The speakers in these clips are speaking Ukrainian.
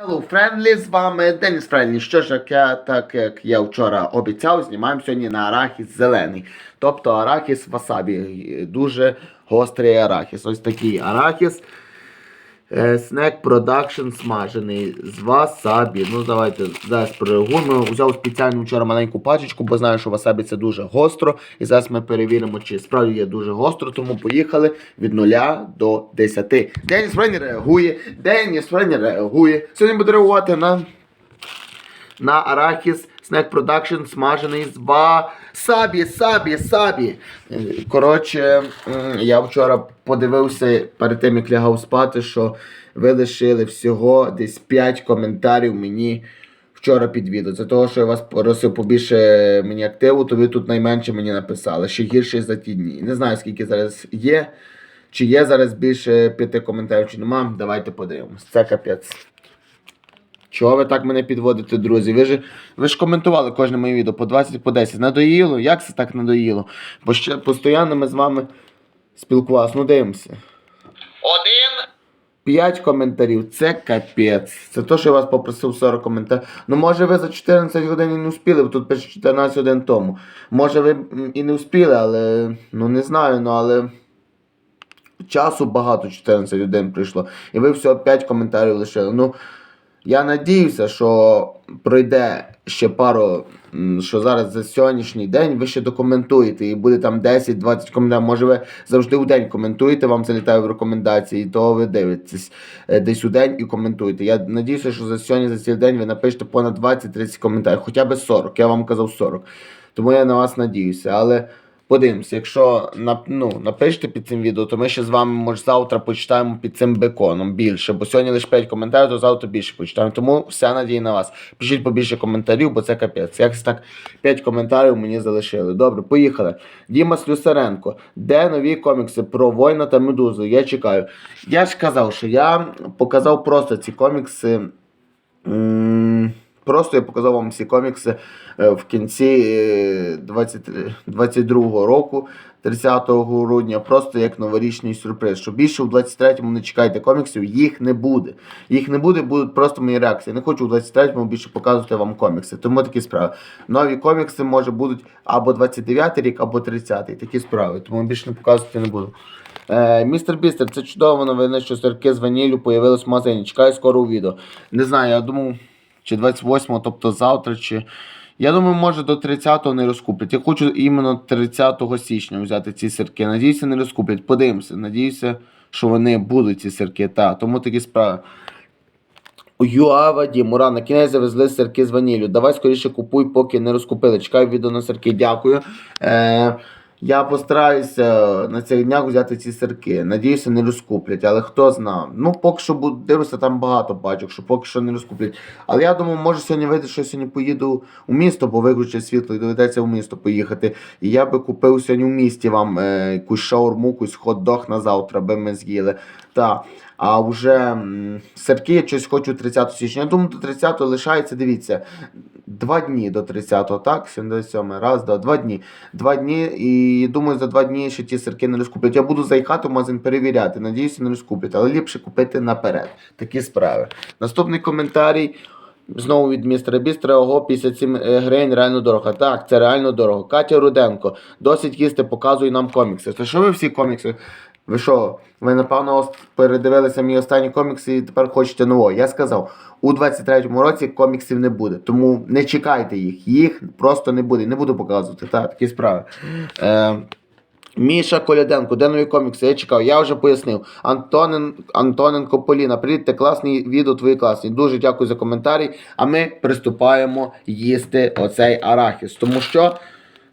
Hello, Friendly, з вами Деніс Френлі. Що ж, як я, так як я вчора обіцяв, знімаємо сьогодні на арахіс зелений. Тобто арахіс васабі. Дуже гострий арахіс. Ось такий арахіс. Е, Снек продакшн смажений з васабі. Ну, давайте зараз перереагуємо. Взяв спеціально вчора маленьку пачечку, бо знаю, що васабі це дуже гостро. І зараз ми перевіримо, чи справді є дуже гостро. Тому поїхали від 0 до 10. Деніс Френі реагує. Деніс Френі реагує. Сьогодні буде реагувати на на арахіс Snack Production смажений з васабі, сабі, сабі. Е, Коротше, я вчора подивився перед тим, як лягав спати, що ви лишили всього десь 5 коментарів мені вчора під відео. Це того, що я вас просив побільше мені активу, то ви тут найменше мені написали. Ще гірше за ті дні. Не знаю, скільки зараз є. Чи є зараз більше п'яти коментарів, чи нема. Давайте подивимось. Це капець. Чого ви так мене підводите, друзі? Ви ж, ви ж коментували кожне моє відео по 20, по 10. Надоїло? Як це так надоїло? Бо ще постійно ми з вами спілкувалися. Ну дивимося. Один. 5 коментарів, це капець. Це то, що я вас попросив 40 коментарів. Ну, може ви за 14 годин і не успіли, бо тут пише 14 годин тому. Може ви і не успіли, але ну не знаю, ну але. Часу багато 14 годин прийшло. І ви всього 5 коментарів лишили. Ну, я надіюся, що пройде ще пару, що зараз за сьогоднішній день ви ще докоментуєте, і буде там 10-20 коментарів. Може, ви завжди у день коментуєте, вам залітає в рекомендації, того ви дивитесь е, десь у день і коментуєте. Я надіюся, що за сьогодні, за цей день ви напишете понад 20-30 коментарів, хоча б 40. Я вам казав 40. Тому я на вас надіюся. Але подивимося, якщо ну, напишете під цим відео, то ми ще з вами, може, завтра почитаємо під цим беконом більше. Бо сьогодні лише 5 коментарів, то завтра більше почитаємо. Тому вся надія на вас. Пишіть побільше коментарів, бо це капець. Якось так 5 коментарів мені залишили. Добре, поїхали. Діма Слюсаренко. Де нові комікси про воїна та медузу? Я чекаю. Я ж казав, що я показав просто ці комікси. М, Просто я показав вам всі комікси е, в кінці е, 20 22-го року, 30 грудня, просто як новорічний сюрприз. Що більше у 23-му не чекайте коміксів, їх не буде. Їх не буде, будуть просто мої реакції. Не хочу у 23-му більше показувати вам комікси. Тому такі справи. Нові комікси може будуть або 29-й рік, або 30-й. Такі справи. Тому більше не показувати не буду. Е, містер Бістер, це чудово новини, що сирки з ваніллю появились в магазині. Чекаю скоро у відео. Не знаю, я думав, чи 28-го, тобто завтра, чи. Я думаю, може до 30-го не розкуплять. Я хочу іменно 30 січня взяти ці сирки. Надіюся, не розкуплять. Подивимося. Надіюся, що вони будуть ці сирки. Та, тому такі справи. Юава Дімура, на кінець завезли сирки з ваніллю. Давай скоріше купуй, поки не розкупили. Чекаю відео на сирки. Дякую. Е, я постараюся на цих днях взяти ці сирки. Надіюся, не розкуплять, але хто знає. Ну, поки що буду дивитися, там багато бачок, що поки що не розкуплять. Але я думаю, може сьогодні вийде, що я сьогодні поїду у місто, бо виключить світло і доведеться в місто поїхати. І я би купив сьогодні у місті вам е, якусь шаурму, якусь хот-дог на завтра, би ми з'їли. Так. А вже сирки щось хочу 30 січня. Я думаю, до 30 лишається, дивіться, два дні до 30-го, так? 77 раз, два, два дні. Два дні, і думаю, за два дні ще ті сирки не розкуплять. Я буду заїхати в магазин перевіряти. Надіюся, не розкуплять, але ліпше купити наперед. Такі справи. Наступний коментарій. Знову від містера Бістра, ого, 57 гривень реально дорого. Так, це реально дорого. Катя Руденко, досить їсти, показує нам комікси. Це що ви всі комікси? Ви що? Ви напевно передивилися мій останні комікси і тепер хочете нового. Я сказав, у 23-му році коміксів не буде. Тому не чекайте їх. Їх просто не буде. Не буду показувати. Так, такі справи. Е, Міша Коляденко, де нові комікси? Я чекав, я вже пояснив. Антонен, Антоненко Поліна, привіт, ти класний відео, твої класні. Дуже дякую за коментарі. А ми приступаємо їсти оцей арахіс. Тому що,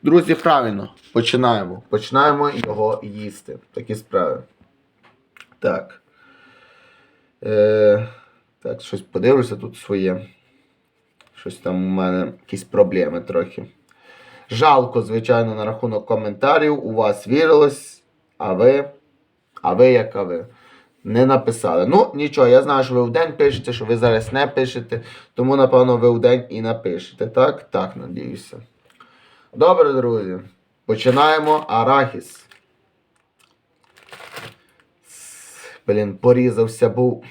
друзі, правильно, починаємо. Починаємо його їсти. Такі справи. Так. Е, так, щось подивлюся тут своє. Щось там у мене якісь проблеми трохи. Жалко, звичайно, на рахунок коментарів. У вас вірилось, а ви. А ви як а ви. Не написали. Ну, нічого, я знаю, що ви вдень пишете, що ви зараз не пишете. Тому, напевно, ви вдень і напишете. Так? Так, надіюся. Добре, друзі. Починаємо арахіс. Блін, порізався був.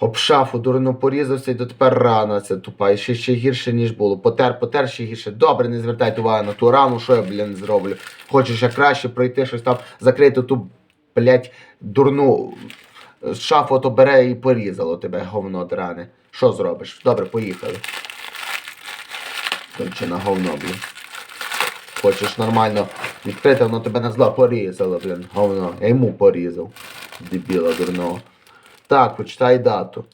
Об шафу дурно порізався і дотепер рана ця тупа. І ще, ще гірше, ніж було. Потер, потер ще гірше. Добре, не звертайте увагу на ту рану, що я, блін, зроблю. Хочеш ще краще пройти щось там, закрити ту, блядь, дурну шафу, то бере і порізало тебе, говно дране. Що зробиш? Добре, поїхали. Конче на говно, блін. Хочеш нормально відкрити, воно тебе на зла порізало, блін, говно. Я йому порізав. Дебіла дурного. Так, почитай дату.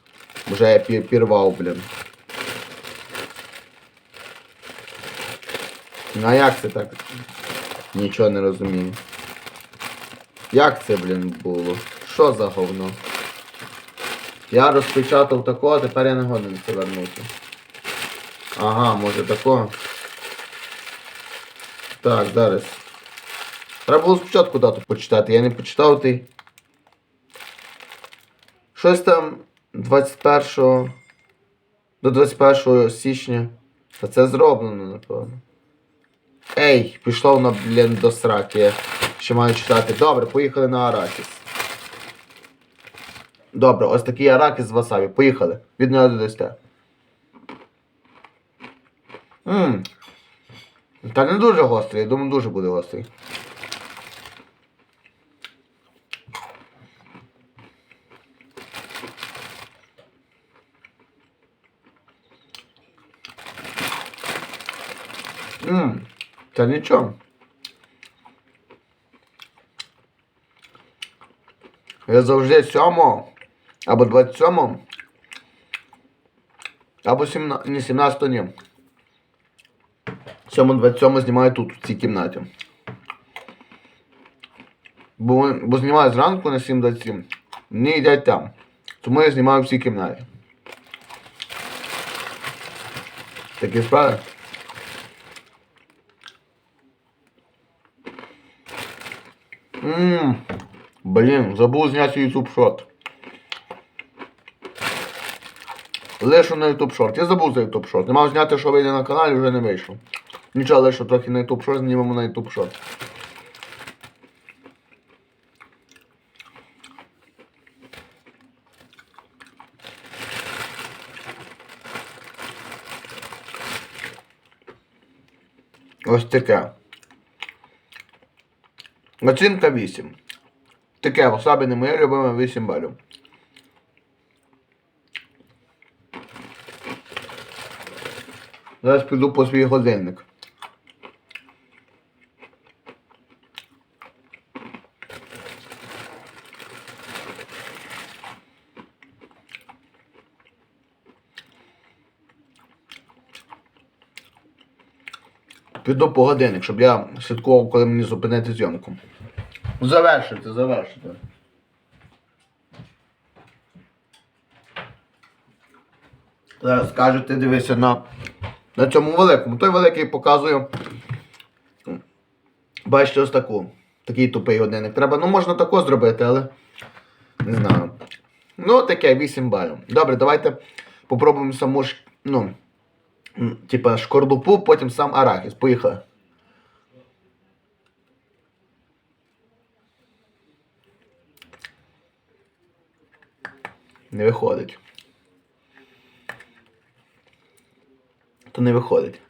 Вже я пі- пірвав, блін. Ну а як це так? Нічого не розумію. Як це, блін, було? Що за говно? Я розпечатав такого, тепер я не годен це. Ага, може такого. Так, зараз. Треба було спочатку дату почитати, я не почитав ти. Щось там 21 до 21 січня. Та це зроблено, напевно. Ей, пішло на, блін, до сраки. Ще маю читати. Добре, поїхали на Аракіс. Добре, ось такий Аракіс з васабі. Поїхали. Від нього до 10. Ммм. Та не дуже гострий, я думаю, дуже буде гострий. Ммм, та нічого. Я завжди 7 або 27 або 17, не 17 ні. 7-27 знімаю тут, в цій кімнаті. Бо, бо знімаю зранку на 7.27. Мені їдять там. Тому я знімаю в цій кімнаті. Такі справи. Ммм. Блін, забув зняти YouTube шорт. Лишу на YouTube шорт. Я забув за YouTube шорт. Не мав зняти, що вийде на каналі, вже не вийшов. Нічого, лишу трохи на YouTube шорт, знімемо на YouTube шорт. Ось таке. Оцінка 8. Таке васабі моє любиме 8 балів. Зараз піду по свій годинник. Піду по годинник, щоб я слідкував, коли мені зупинити зйомку. Завершити, завершити. Зараз скажете, дивися на, на цьому великому. Той великий показує. Бачите, ось таку. Такий тупий годинник. Треба, ну можна тако зробити, але. Не знаю. Ну, таке, 8 балів. Добре, давайте попробуємо саму. Ну. Типа шкорлупу, потім сам арахіс. Поїхали. Не виходить. То не виходить.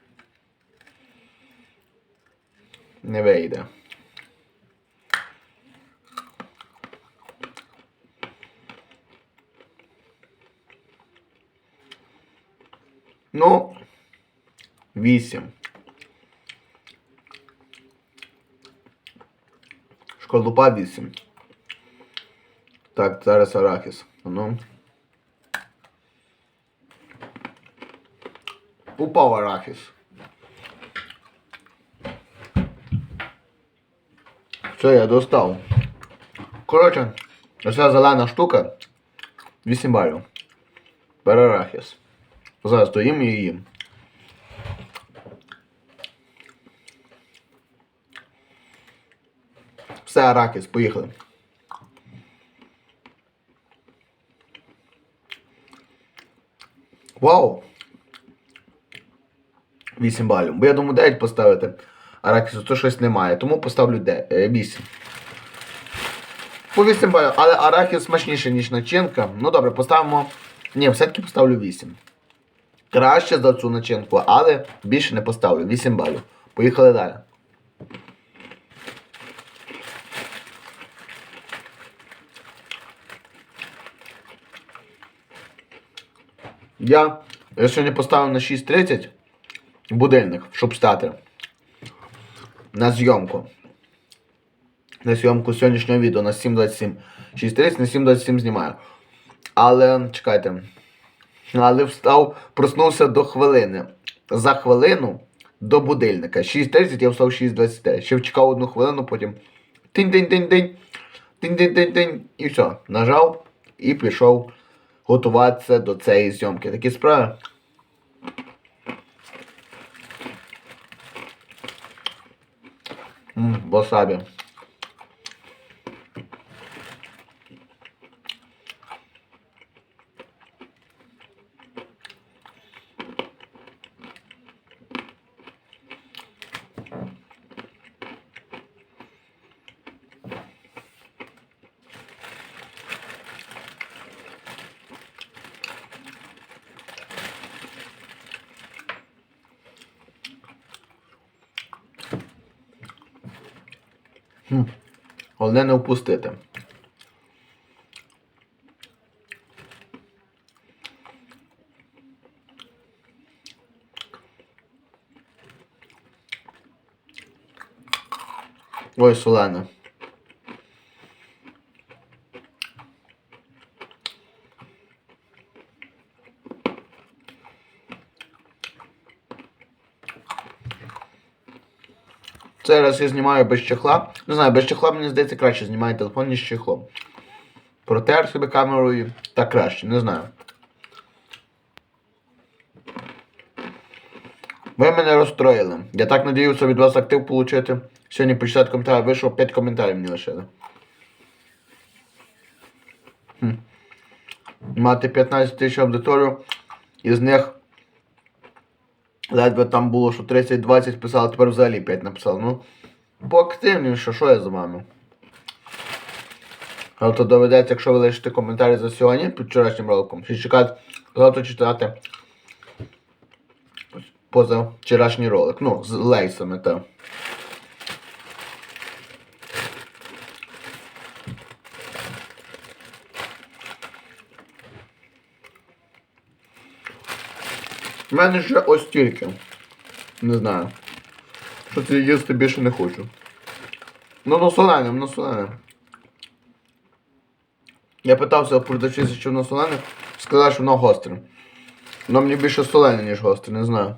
Не вийде. Ну, вісім. Шкорлупа вісім. Так, зараз арахіс. Ну. Упав арахіс. Все, я достав. Коротше, оця зелена штука 8 балів. Бере арахіс. Зараз то і їм. Все, арахіс, поїхали. Вау! 8 балів. Бо я думаю 9 поставити. Аракісу то щось немає. Тому поставлю 8. По 8 балів. Але арахіс смачніше, ніж начинка. Ну добре, поставимо Ні, все-таки поставлю 8. Краще за цю начинку, але більше не поставлю. 8 балів. Поїхали далі. Я, я сьогодні поставив на 6.30 будильник, щоб стати. На зйомку. На зйомку сьогоднішнього відео на 7.27. 6.30 на 7.27 знімаю. Але чекайте. Але встав, проснувся до хвилини. За хвилину до будильника. 6.30 я встав 6.23. Ще чекав одну хвилину, потім тинь-тинь-тинь-тинь. Тинь-тинь-тинь-тинь. І все. Нажав і пішов готуватися до цієї зйомки. Такі справи. М, Васабі. Головне не впустити. Ой, солене. Цей раз я знімаю без чехла. Не знаю, без чехла мені здається краще знімає телефон, ніж чехлом. Протер себе камерою так краще, не знаю. Ви мене розстроїли. Я так надіявся від вас актив отримати. Сьогодні почитати коментарі вийшов 5 коментарів мені лишили. Хм. Мати 15 тисяч аудиторію, із них ледве там було, що 30-20 писали, тепер взагалі 5 написали. Ну, поактивніше, що я з вами. Тобто доведеться, якщо ви лишите коментарі за сьогодні під вчорашнім роликом, чи чекати, завтра читати поза вчорашній ролик. Ну, з лейсами, так. У мене ще ось тільки. Не знаю. Що це їсти більше не хочу. Ну, ну насолене. ну. Я питався у продавчиці, що воно солене, сказала, що воно гостре. Воно мені більше солене, ніж гостре, не знаю.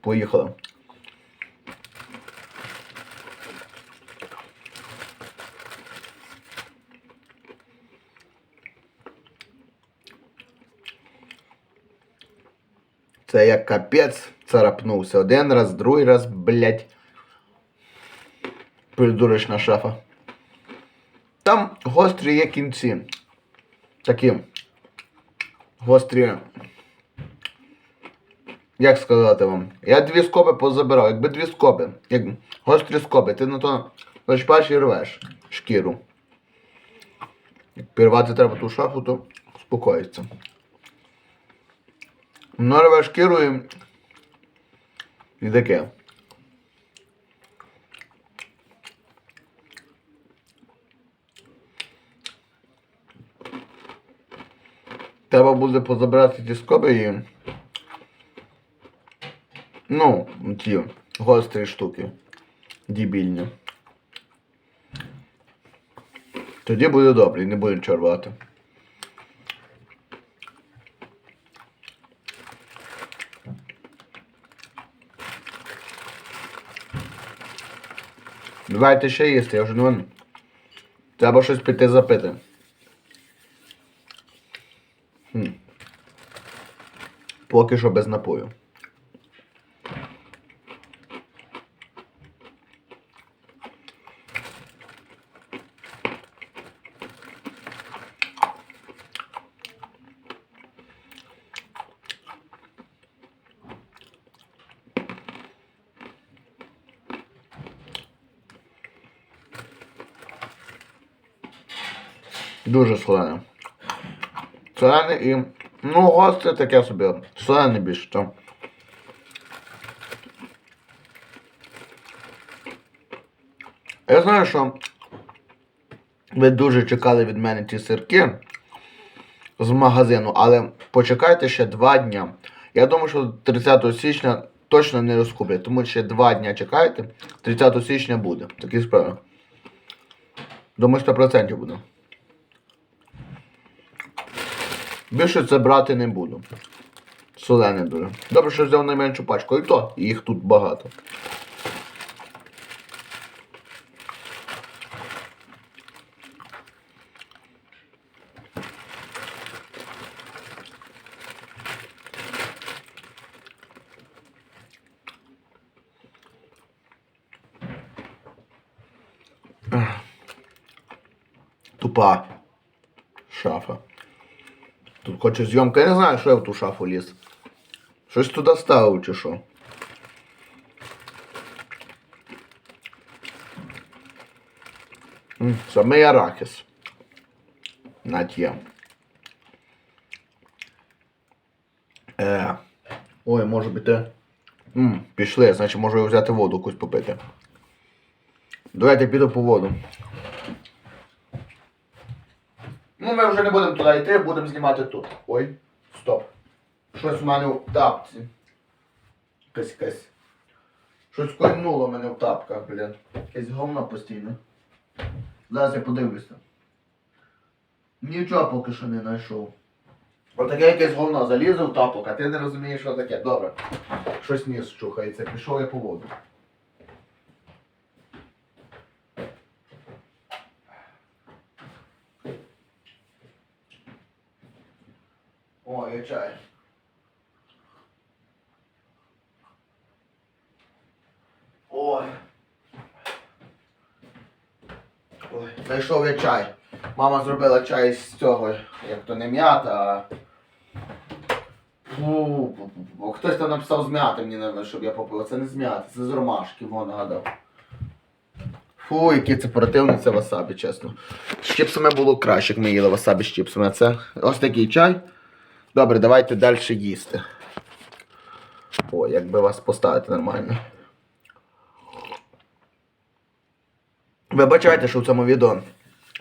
Поїхали. Це як капець царапнувся. Один раз, другий раз, блять. Придурочна шафа. Там гострі є кінці. Такі. Гострі. Як сказати вам? Я дві скоби позабирав. Якби дві скоби. Як гострі скоби. Ти на то зачіпаєш і рвеш шкіру. Як пірвати треба ту шафу, то успокоїться. Рве і... Таке. Треба буде позабирати ті скоби і. Ну, ті гострі штуки. Дібільні. Тоді буде добре не буде нічого Давайте ще їсти, я вже не винен. Треба щось піти запити. Хм. Поки що без напою. Дуже солене. Солене і Ну, гостре таке собі. Солене більше там. Я знаю, що ви дуже чекали від мене ті сирки з магазину, але почекайте ще два дня. Я думаю, що 30 січня точно не розкуплять, тому ще два дня чекайте. 30 січня буде. Такі справи. Думаю, 100% буде. Більше це брати не буду. Солене дуже. Добре, що взяв найменшу пачку. І то їх тут багато. Тупа шафа. Тут хоче зйомка, я не знаю, що я в ту шафу ліз. Щось туди ставив чи що. Самий арахіс. Нать є. Е. Ой, може бути. Пішли, значить можу взяти воду якусь попити. Давайте піду по воду. Ну, ми вже не будемо туди йти, будемо знімати тут. Ой, стоп. Щось в мене в тапці. Якась якась. Щось кольнуло мене в тапках, блін. Якесь говно постійно. Зараз я подивлюся. Нічого поки що не знайшов. Отаке якесь говно залізо в тапок, а ти не розумієш, що таке. Добре. Щось ніс чухається, пішов я по воду. О, є чай. Ой. Ой, знайшов я чай. Мама зробила чай з цього, як то не м'ята, а. Фу, бо хтось там написав з м'яти мені, щоб я попив. Це не з м'яти, це з ромашки, вон нагадав. Фу, який це противний це васабі, чесно. З чіпсами було краще, як ми їли васабі з чіпсами. Це ось такий чай. Добре, давайте далі їсти. О, як би вас поставити нормально. Вибачайте, що в цьому відео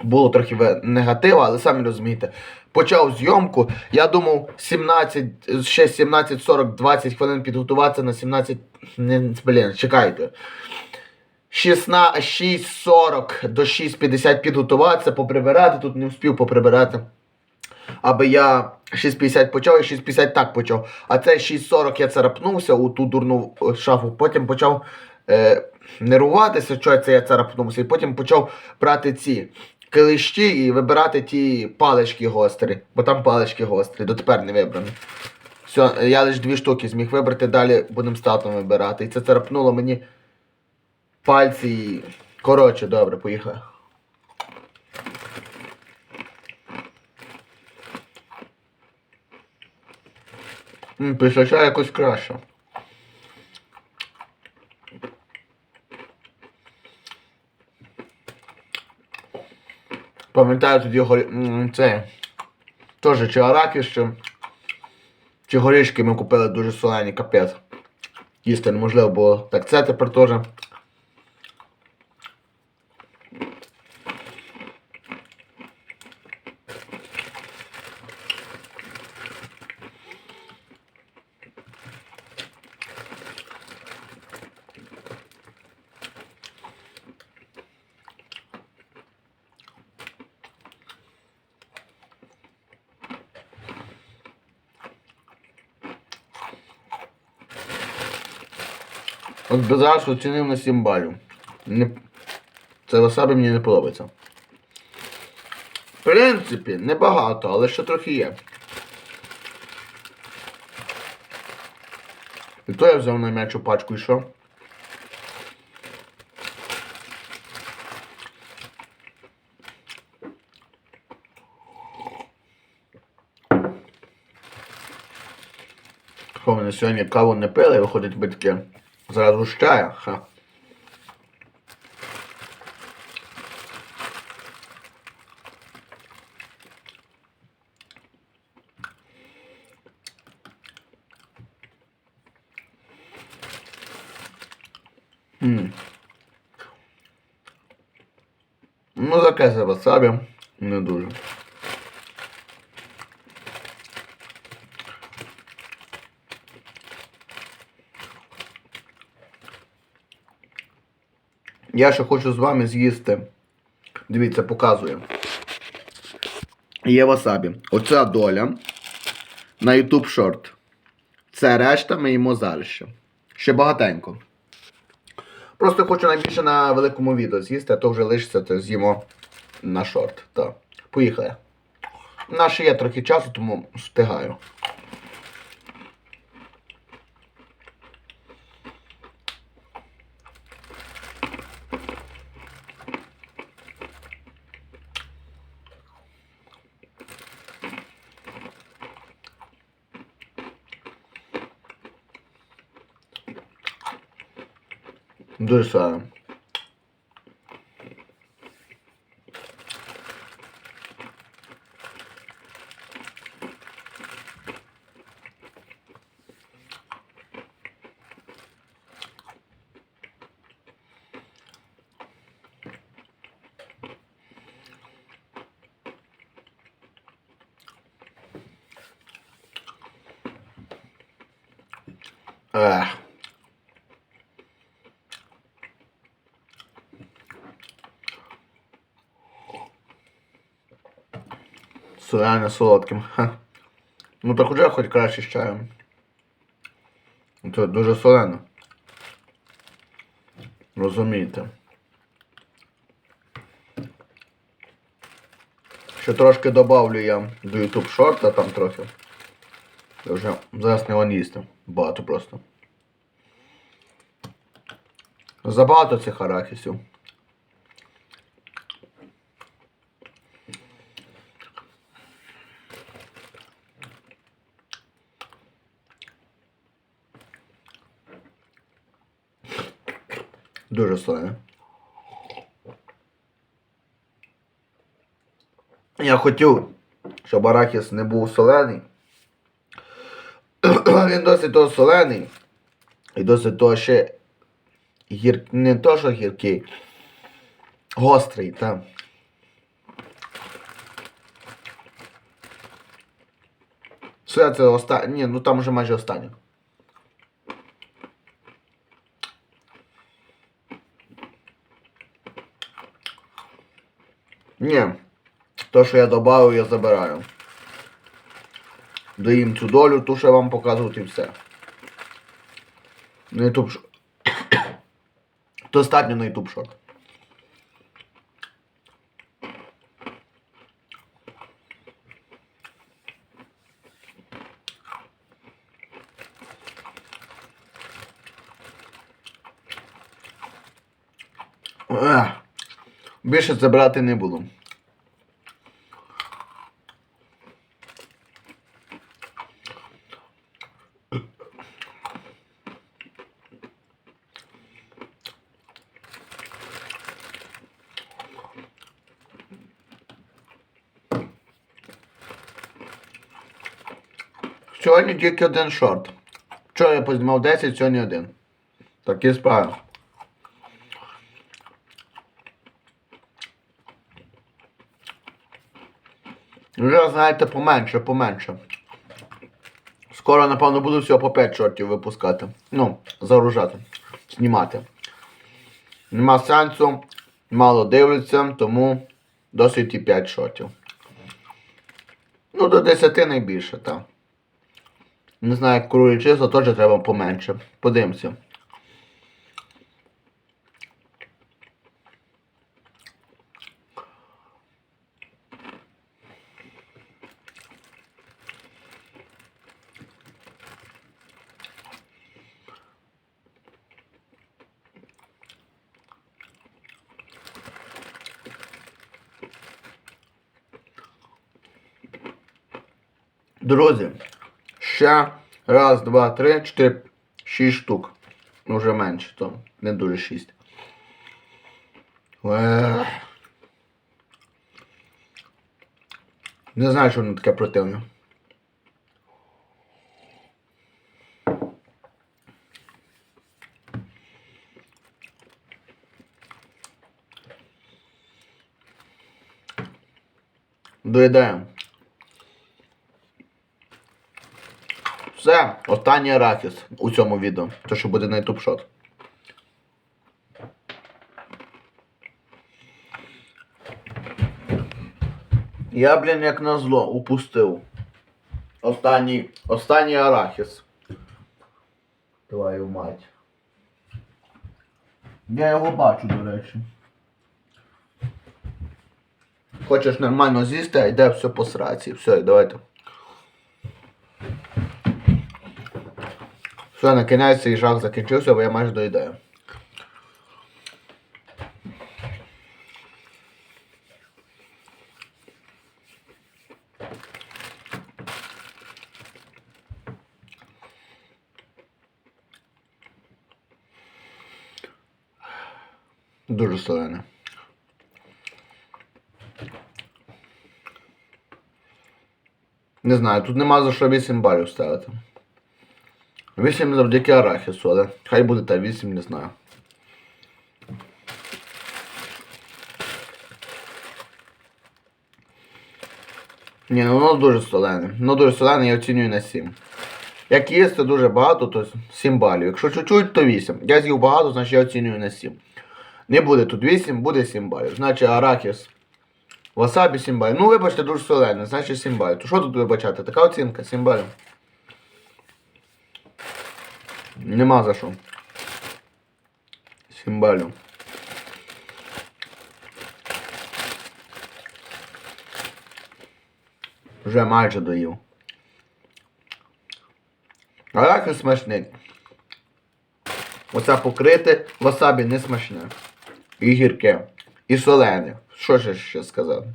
було трохи негатива, але самі розумієте. Почав зйомку. Я думав 17, ще 17, 40, 20 хвилин підготуватися на 17. Не, блін, чекайте. 16, 6.40 до 6.50 підготуватися, поприбирати. Тут не встиг поприбирати. Аби я 6.50 почав і 6.50 так почав. А це 6.40 я царапнувся у ту дурну е, шафу. Потім почав е, нервуватися, що це я царапнувся. І потім почав брати ці клещі і вибирати ті палички гострі. Бо там палички гострі, дотепер не вибрані. Все, я лише дві штуки зміг вибрати, далі будемо з татом вибирати. І це царапнуло мені пальці. і- Коротше, добре, поїхали. Після якось краще. Пам'ятаю тоді горі... це. Теж чи аракіс, чи... чи горішки ми купили дуже солені, капець. Їсти неможливо було. Так це тепер теж. От зараз оцінив на 7 балів. Не... Це васабі мені не подобається. В принципі, небагато, але ще трохи є. І то я взяв найменшу пачку і що? Що мене сьогодні каву не пили, виходить би таке зразу чаю. Ха. М. Ну, таке за васабі не дуже. Я ще хочу з вами з'їсти. Дивіться, показую. Є васабі. Оця доля на YouTube Short. Це решта ми їмо зараз ще. Ще багатенько. Просто хочу найбільше на великому відео з'їсти, а то вже лишиться, то з'їмо на шорт. Так. Поїхали. У нас ще є трохи часу, тому встигаю. Дуже сильно. Реально солодким. Ха. Ну так уже хоч краще з чаєм. Це дуже солено. Розумієте. Ще трошки добавлю я до YouTube шорта там трохи. Я вже зараз не вон їсти. Багато просто. Забагато цих арахісів. Дуже солене. Я хотів, щоб арахіс не був солений. Він досить того солений. І досить того ще гір... не то, що гіркий. Гострий, так. Все це останнє. Ну там вже майже останнє. Ні. То, що я додав, я забираю. Доїм цю долю, ту, що я вам показувати і все. На YouTube. Достатньо на YouTube шорт. Більше це брати не буду. Сьогодні тільки один шорт. Вчора я познімав 10, сьогодні один. Такі справи. Знаєте, поменше, поменше. Скоро, напевно, буду всього по 5 шортів випускати. Ну, загружати, знімати. Нема сенсу, мало дивляться, тому досить і 5 шортів. Ну, до 10 найбільше, так. Не знаю, як крує числа, теж треба поменше. Подивимося. Друзі, ще раз, два, три, чотири, шість штук. Ну, вже менше, то не дуже шість. Е. Не знаю, що воно таке противне. Доїдаємо. Все, останній арахіс у цьому відео. То, що буде на YouTube шот. Я, блін, як назло, упустив. Останній, останній арахіс. Твою мать. Я його бачу, до речі. Хочеш нормально з'їсти, а йде все по сраці. Все, давайте. Все, на кінець жах закінчився, бо я майже доїдаю. Дуже солене. Не знаю, тут нема за що 8 балів ставити. 8 завдяки арахісу, але хай буде та 8, не знаю. Ні, ну воно дуже солене. Воно дуже солене, я оцінюю на 7. Як їсти дуже багато, то 7 балів. Якщо чуть-чуть, то 8. Я з'їв багато, значить я оцінюю на 7. Не буде тут 8, буде 7 балів. Значить арахіс. Васабі 7 балів. Ну, вибачте, дуже солене, значить 7 балів. То що тут вибачати? Така оцінка, 7 балів. Нема за що. 7 балів. Вже майже доїв. Арахіс смачний. Оце покрите васабі не смачне. І гірке. І солене. Що ж ще сказати?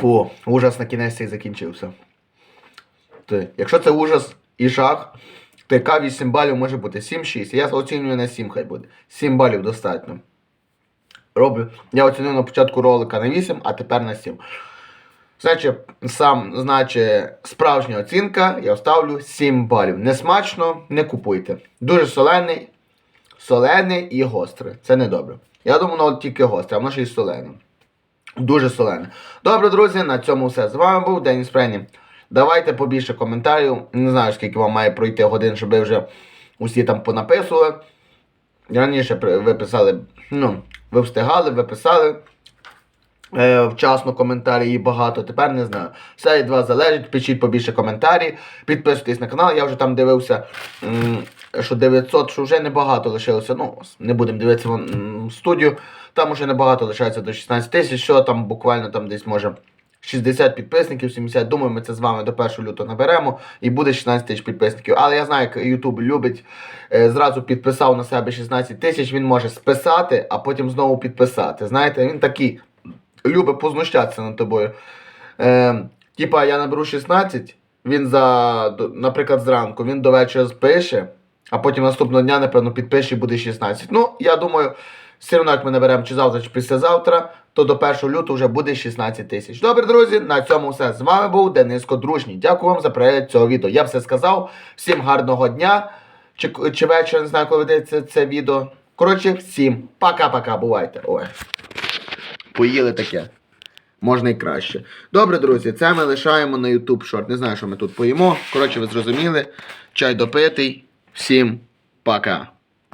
Фу, ужас на кінець цей закінчився. То, якщо це ужас і жах, то яка 8 балів може бути? 7-6. Я оцінюю на 7 хай буде. 7 балів достатньо. Роблю. Я оцінив на початку ролика на 8, а тепер на 7. Значить, сам, значить, справжня оцінка, я ставлю 7 балів. Не смачно, не купуйте. Дуже солений, солений і гострий. Це не добре. Я думаю, воно тільки гостре, а воно ще й солене. Дуже солене. Добре, друзі, на цьому все. З вами був Деніс Френі. Давайте побільше коментарів. Не знаю, скільки вам має пройти годин, щоб ви вже усі там понаписували. Раніше ви писали, ну, ви встигали, ви писали е, вчасно коментарі і багато. Тепер не знаю. Все від вас залежить. Пишіть побільше коментарі. Підписуйтесь на канал. Я вже там дивився, що 900, що вже небагато лишилося. Ну, не будемо дивитися м, студію. Там уже небагато лишається до 16 тисяч, що там буквально там десь може. 60 підписників, 70. Думаю, ми це з вами до 1 лютого наберемо і буде 16 тисяч підписників. Але я знаю, як YouTube любить. Е, зразу підписав на себе 16 тисяч, він може списати, а потім знову підписати. Знаєте, він такий любить познущатися над тобою. Е, типа, я наберу 16, він за, наприклад, зранку, він до вечора спише, а потім наступного дня, напевно, підпише і буде 16. Ну, я думаю, все одно, як ми наберемо чи завтра, чи післязавтра, то до 1 лютого вже буде 16 тисяч. Добре, друзі, на цьому все. З вами був Дениско Дружній. Дякую вам за перегляд цього відео. Я все сказав. Всім гарного дня. Чи, чи вечора, не знаю, коли ведеться це відео. Коротше, всім пока-пока, бувайте. Ой. Поїли таке. Можна і краще. Добре, друзі, це ми лишаємо на YouTube шорт. Не знаю, що ми тут поїмо. Коротше, ви зрозуміли. Чай допитий. Всім пока.